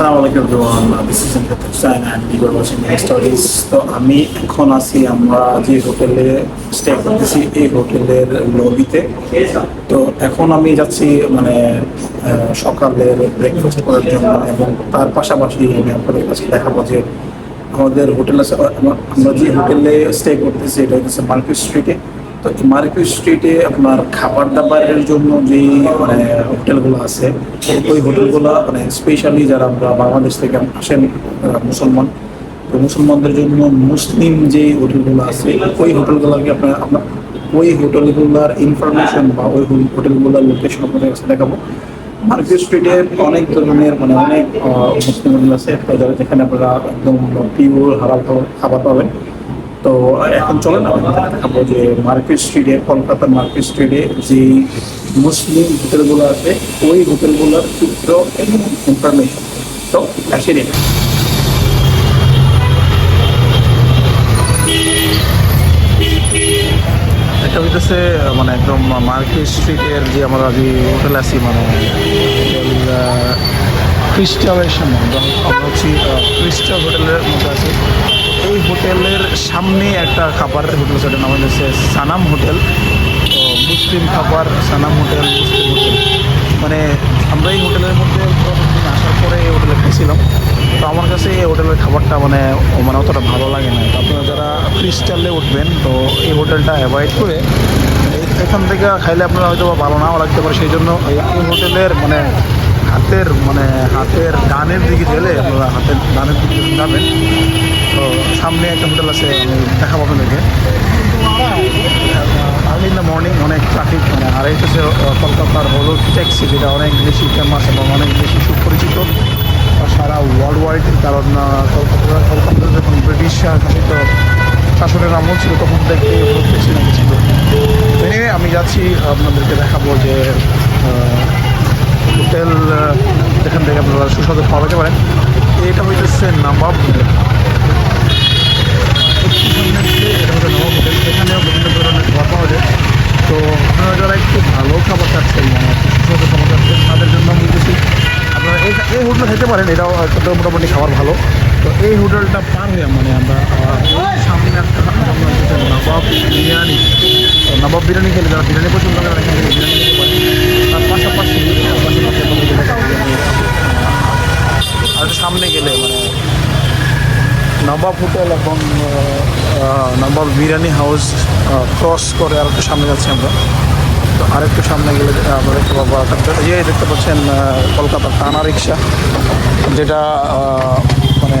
আলাইকুম everyone. Uh, This is Imran Hussain and you are watching My Stories. তো আমি এখন আছি আমরা যে হোটেলে স্টে করতেছি এই হোটেলের লবিতে তো এখন আমি যাচ্ছি মানে সকালের ব্রেকফাস্ট করার জন্য এবং তার পাশাপাশি আমি আপনাদের কাছে দেখাবো যে আমাদের হোটেল আছে আমরা যে হোটেলে স্টে করতেছি এটা হচ্ছে মার্কেট স্ট্রিটে তো মার্কেট স্ট্রিটে আপনার খাবার দাবারের জন্য যে মানে হোটেলগুলো আছে, ওই হোটেলগুলো মানে স্পেশালি যারা বাংলাদেশ থেকে আসেন মুসলমান, তো মুসলমানদের জন্য মুসলিম যে হোটেলগুলো আছে, ওই হোটেলগুলোকে আপনার আপনার ওই হোটেলগুলোর ইনফরমেশন বা ওই হোটেলগুলোর লোকেশন আপনাদের কাছে দেখাবো। মার্কেট স্ট্রিটে অনেক ধরনের মানে অনেক মুসলিম আছে যেখানে আপনারা একদম পিওর খাবার খাবার পাবেন। তো এখন চলেন আমি আপনাদের দেখাবো যে মার্কেট স্ট্রিটে কলকাতার মার্কেট স্ট্রিটে যে মুসলিম হোটেলগুলো আছে, ওই হোটেলগুলোর চিত্র এবং ইনফরমেশন তো, আসি এটা হইতেছে মানে একদম মার্কেট স্ট্রিটের যে আমরা যে হোটেল আছি মানে সামনে, আমরা আমরা হচ্ছি ক্রিস্টাল হোটেলের মধ্যে আছি। এই হোটেলের সামনে একটা খাবারের হোটেল ওটার নাম হচ্ছে সানাম হোটেল। তো মুসলিম খাবার, সানাম হোটেল, মুসলিম হোটেল। মানে আমরা এই হোটেলের মধ্যে আসার পরে এই হোটেলে খেয়েছিলাম তো আমার কাছে এই হোটেলের খাবারটা মানে মানে অতটা ভালো লাগে না। আপনারা যারা ক্রিস্টালে উঠবেন, তো এই হোটেলটা অ্যাভয়েড করে এখান থেকে খাইলে আপনারা হয়তো ভালো নাও লাগতে পারে। সেই জন্য এই হোটেলের মানে হাতের মানে হাতের ডানের দিকে গেলে আপনারা হাতের ডানের দিকে যাবেন। তো সামনে একটা হোটেল আছে, আমি দেখাবো আপনাদেরকে। আর্লি ইন দ্য মর্নিং অনেক ট্রাফিক মানে আর হচ্ছে কলকাতার হলুদ ট্যাক্সি, যেটা অনেক বেশি ফেমাস এবং অনেক বেশি সুপরিচিত। সারা ওয়ার্ল্ড ওয়াইড কারণ কলকাতা কলকাতা যখন ব্রিটিশ শাসিত শাসনের আমল ছিল, তখন থেকে ট্যাক্সি নাকি ছিল আমি যাচ্ছি, আপনাদেরকে দেখাবো যে হোটেল যেখান থেকে আপনারা সুস্বাদু খাওয়া যেতে পারেন। এটা হইতেছে নাবাব এখানেও বিভিন্ন ধরনের খাবার পাওয়া তো আপনারা যারা একটু ভালো খাবার চাচ্ছেন সুস্বাদু আপনারা এই হোটেলে খেতে পারেন এটাও একটা মোটামুটি খাবার ভালো তো এই হোটেলটা পার হয়ে মানে আমরা সামনে নবাব বিরিয়ানি নবাব বিরিয়ানি খেলে যারা বিরিয়ানি পছন্দ করেন এখান বিরিয়ানি খেতে পারেন তার পাশাপাশি আর সামনে গেলে নবাব হোটেল এবং নবাব বিরিয়ানি হাউস ক্রস করে আর একটু সামনে যাচ্ছি আমরা। তো আরেকটু সামনে গেলে আমরা দেখতে পাবো ইয়ে দেখতে পাচ্ছেন কলকাতার টানা রিক্সা, যেটা মানে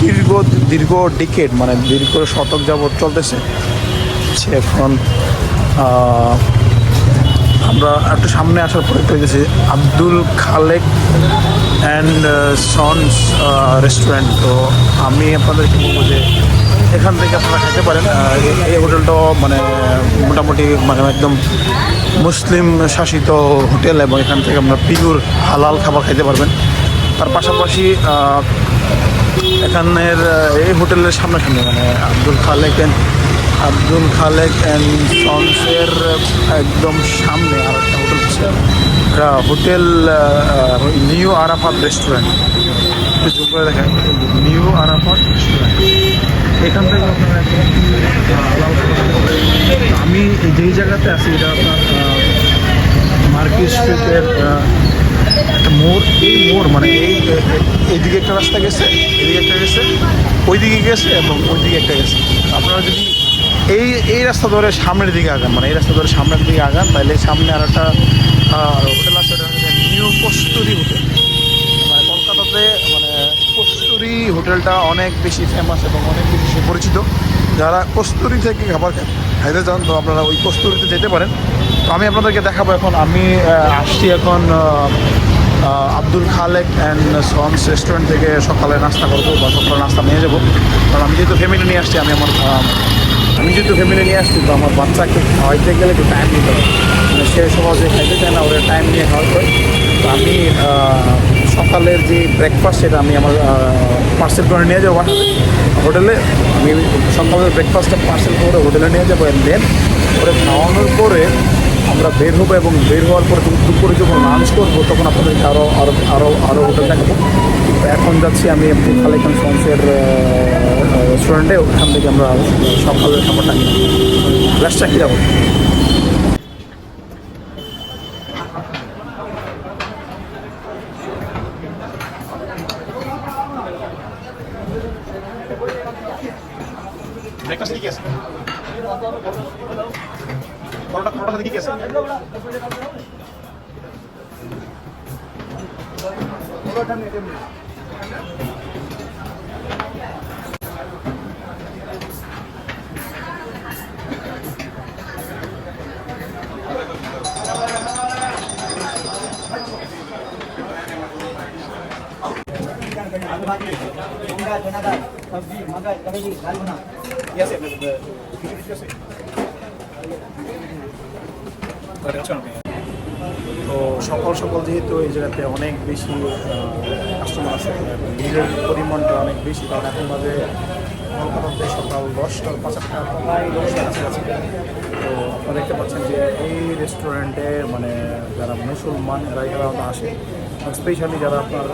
দীর্ঘ দীর্ঘ ডিকেট মানে দীর্ঘ শতক যাবৎ চলতেছে। সে এখন আমরা একটু সামনে আসার পরে পেয়েছি Abdul Khalek and sons restaurant তো আমি আপনাদেরকে বলব যে এখান থেকে আপনারা খেতে পারেন। এই- হোটেলটাও মানে মোটামুটি মানে একদম মুসলিম শাসিত হোটেল এবং এখান থেকে আমরা পিগুর হালাল খাবার খেতে পারবেন। তার পাশাপাশি এখানের এই হোটেলের সামনাসামনি মানে আব্দুল খালেক অ্যান্ড আব্দুল খালেক অ্যান্ড সন্সের একদম সামনে আর একটা হোটেল এটা হোটেল নিউ আরাফাত রেস্টুরেন্ট। একটু জুম করে দেখেন। New Arafat restaurant. এখান থেকে আপনারা। আমি যেই জায়গাতে আছি, এটা আপনার মার্কেট স্ট্রিটের একটা মোড়। এই মোড় মানে এই, এইদিকে একটা রাস্তা গেছে, এদিকে একটা গেছে, ওইদিকে গেছে এবং ওইদিকে একটা গেছে। আপনারা যদি এই এই রাস্তা ধরে সামনের দিকে আগান মানে এই রাস্তা ধরে সামনের দিকে আগান তাহলে সামনে আর একটা হোটেল আছে নিউ কস্তুরি হোটেল মানে কলকাতাতে মানে কস্তুরি হোটেলটা অনেক বেশি ফেমাস এবং অনেক বেশি সুপরিচিত। যারা কস্তুরি থেকে খাবার খাইতে চান, তো আপনারা ওই কস্তুরিতে যেতে পারেন। তো আমি আপনাদেরকে দেখাবো এখন, আমি আসছি এখন Abdul Khalek and sons restaurant থেকে সকালে নাস্তা করব বা সকালে নাস্তা নিয়ে যাব। কারণ আমি যেহেতু ফ্যামিলি নিয়ে আসছি, আমি আমার আমি যেহেতু ফ্যামিলি নিয়ে আসছি, তো আমার বাচ্চাকে খাওয়াইতে গেলে একটু টাইম নিতে হবে। মানে সে সমাজে খাইতে চায় না, ওরা টাইম নিয়ে খাওয়াতে হয় তো আমি সকালের যে ব্রেকফাস্ট সেটা আমি আমার পার্সেল করে নিয়ে যাব হোটেলে আমি সকালের ব্রেকফাস্টটা পার্সেল করে হোটেলে নিয়ে যাব দেন ওরা খাওয়ানোর পরে আমরা বের হব এবং বের হওয়ার পর দুপুরে যখন লাঞ্চ করব, তখন আপনাদেরকে আরও আরও আরও আরও হোটেল দেখাবো। এখন যাচ্ছি আমি খালেখান সন্সের রেস্টুরেন্টে ওখান থেকে আমরা সকালের খাবারটা লাস্টটা কী যাব। ব্রেকফাস্ট কি আছে। পরোটা পরোটা সাথে কি কি আছে কি আছে তো সকাল সকাল যেহেতু এই জায়গাতে অনেক বেশি কাস্টমার আছে ভিড়ের পরিমাণটা অনেক বেশি, কারণ এখন বাজে কলকাতাতে সকাল দশটার পাঁচটা, প্রায় কাছাকাছি। তো আপনারা দেখতে পাচ্ছেন যে এই রেস্টুরেন্টে মানে যারা মুসলমান এরা এরা আসে স্পেশালি যারা আপনার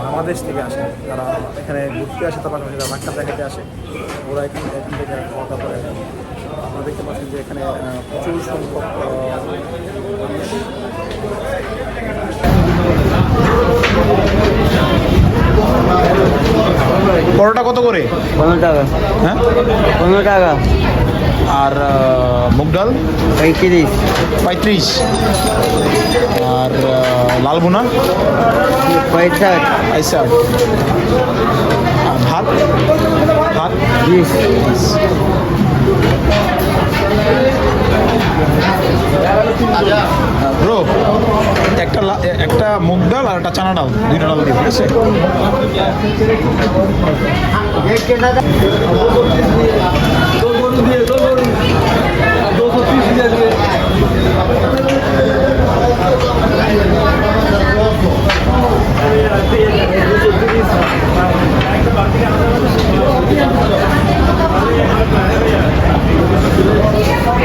বাংলাদেশ থেকে আসে যারা এখানে ঘুরতে আসে তার পাশাপাশি যারা ডাক্তার দেখাতে আসে, ওরা এখান থেকে খাওয়া দাওয়া করে। দেখতে পাচ্ছেন যে এখানে প্রচুর সংখ্যক পরোটা কত করে? পনেরো টাকা। হ্যাঁ? পনেরো টাকা। আর মুগ ডাল? পঁয়ত্রিশ। পঁয়ত্রিশ। আর লাল বোনা পঁয়ষাট। পঁয়ষাট। আর ভাত? ভাত? বিশ। ব্রো একটা একটা মুগ ডাল আর একটা চানা ডাল দুইটা ডাল দিয়ে ঠিক আছে?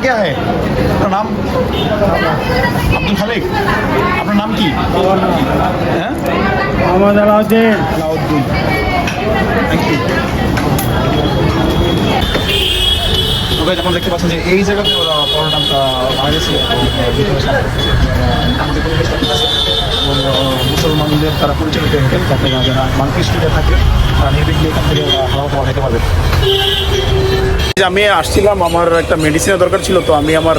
क्या है আপনার নাম আব্দুল খালিক আপনার নাম কি হ্যাঁ মোহাম্মদ আলাউদ্দিন আলাউদ্দিন থ্যাংক ইউ তো guys, আপনারা দেখতে পাচ্ছেন যে এই জায়গাতে ওরা পরোটা বাংলাদেশি ভিতরে এবং মুসলমানদের তারা পরিচালিত হোটেল যাতে যারা মার্কেট স্ট্রিটে থাকে, তারা নির্বিঘ্নে এখান থেকে হাওয়া পাওয়া খেতে আমি আসছিলাম, আমার একটা মেডিসিনের দরকার ছিল, তো আমি আমার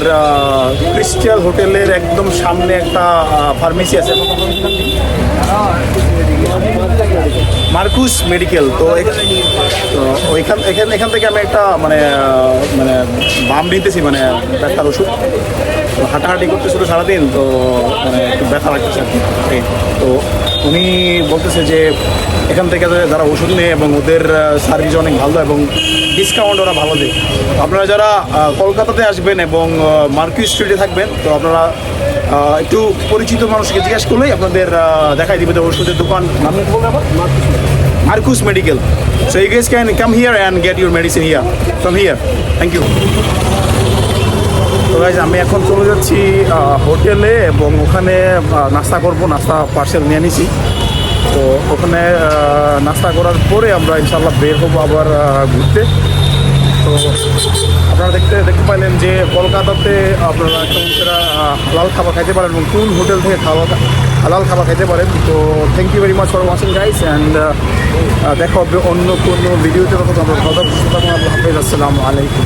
ক্রিস্টাল হোটেলের একদম সামনে একটা ফার্মেসি আছে। মার্কুস মেডিকেল, তো ওইখান, এখান এখান থেকে আমি একটা মানে মানে বাম নিতেছি মানে একটা ওষুধ। তো হাঁটাহাঁটি করতেছিল সারাদিন, তো মানে একটু ব্যথা লাগতেছে আর কি। তো উনি বলতেছে যে এখান থেকে যারা ওষুধ নেয় এবং ওদের সার্ভিস অনেক ভালো এবং ডিসকাউন্ট ওরা ভালো দেয়। আপনারা যারা কলকাতাতে আসবেন এবং মার্কিউ স্ট্রিটে থাকবেন, তো আপনারা একটু পরিচিত মানুষকে জিজ্ঞেস করলেই আপনাদের দেখাই দিবে ওষুধের দোকান। নাম medical. So you guess can come here and get your medicine here from here thank you তো গাইজ আমি এখন চলে যাচ্ছি হোটেলে এবং ওখানে নাস্তা করব নাস্তা পার্সেল নিয়ে নিছি। তো ওখানে নাস্তা করার পরে আমরা ইনশাল্লাহ বের হব আবার ঘুরতে। তো আপনারা দেখতে দেখতে পাইলেন যে কলকাতাতে আপনারা আহ, হালাল খাবার খাইতে পারেন এবং কোন হোটেল থেকে খাওয়া হালাল খাবার খাইতে পারেন। তো thank you very much for watching guys and দেখা হবে অন্য কোনো ভিডিওতে আমরা কথা বলতে আসসালামু আলাইকুম।